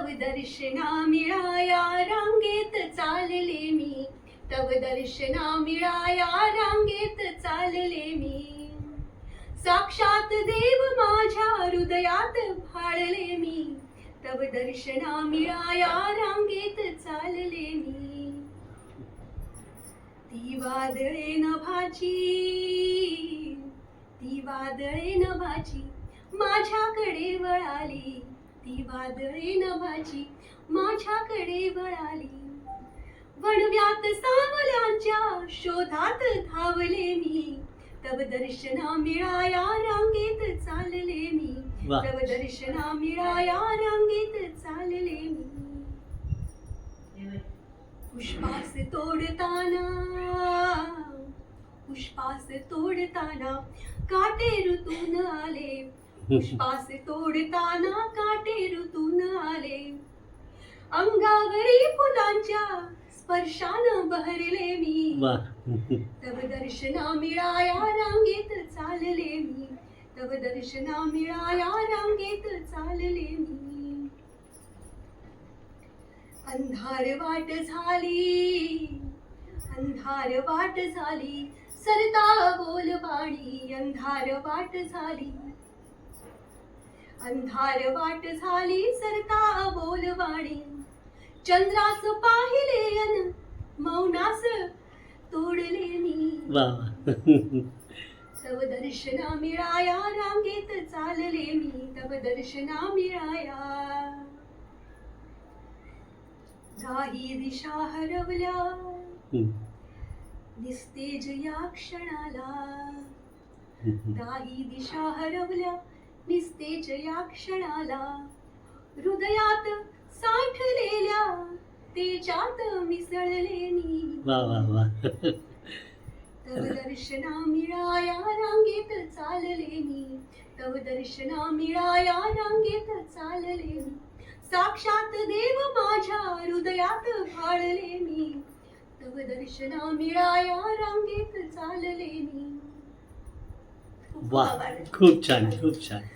तव दर्शना मिळाया रांगेत चालले मी. तव दर्शना मिळाया रांगेत चालले मी. साक्षात देव माझ्या हृदयात भाळले मी. तव दर्शना मिळाया रांगेत चालले मी. ती वादळे नभाची ती वादळे नभाची माझ्याकडे वळाली. ती वादळे नभाची माझ्याकडे वळाली. वणव्यात सावल्यांच्या शोधात धावले मी. तव दर्शना मिळाया रांगेत चालले मी. तव दर्शना मिळाया रांगेत चालले मी. पुष्पास तोडताना पुष्पास तोडताना काटे ऋतून आले. पुष्पास तोडताना काटे ऋतून आले अंगावरी फुलांच्या स्पर्शानं बहरले मी. तव दर्शना मिळाया रांगेत चालले मी. तव दर्शना मिळाया रांगेत चालले मी. अंधार वाट झाली. अंधार वाट झाली. सरता बोलबाणी अंधार वाट झाली. अंधार वाट झाली सरता बोलवाणी. चंद्रास पाहिले अन मौनास तोडले मी. तव दर्शना मिळाया रांगेत चालले मी. तव दर्शना मिळाया. काही दिशा हरवल्या. निस्तेज या क्षणाला. काही दिशा हरवल्या. निस्तेज या क्षणाला. हृदयात साठलेल्या तेजात मिसळले मी. वा वा वा. तव दर्शना मिळाया रांगेत चालले मी. तव दर्शना मिळाया रांगेत चालले मी. साक्षात देव माझ्या हृदयात भाळले मी. तव दर्शना मिळाया रांगेत चालले मी. वा. खूप छान खूप छान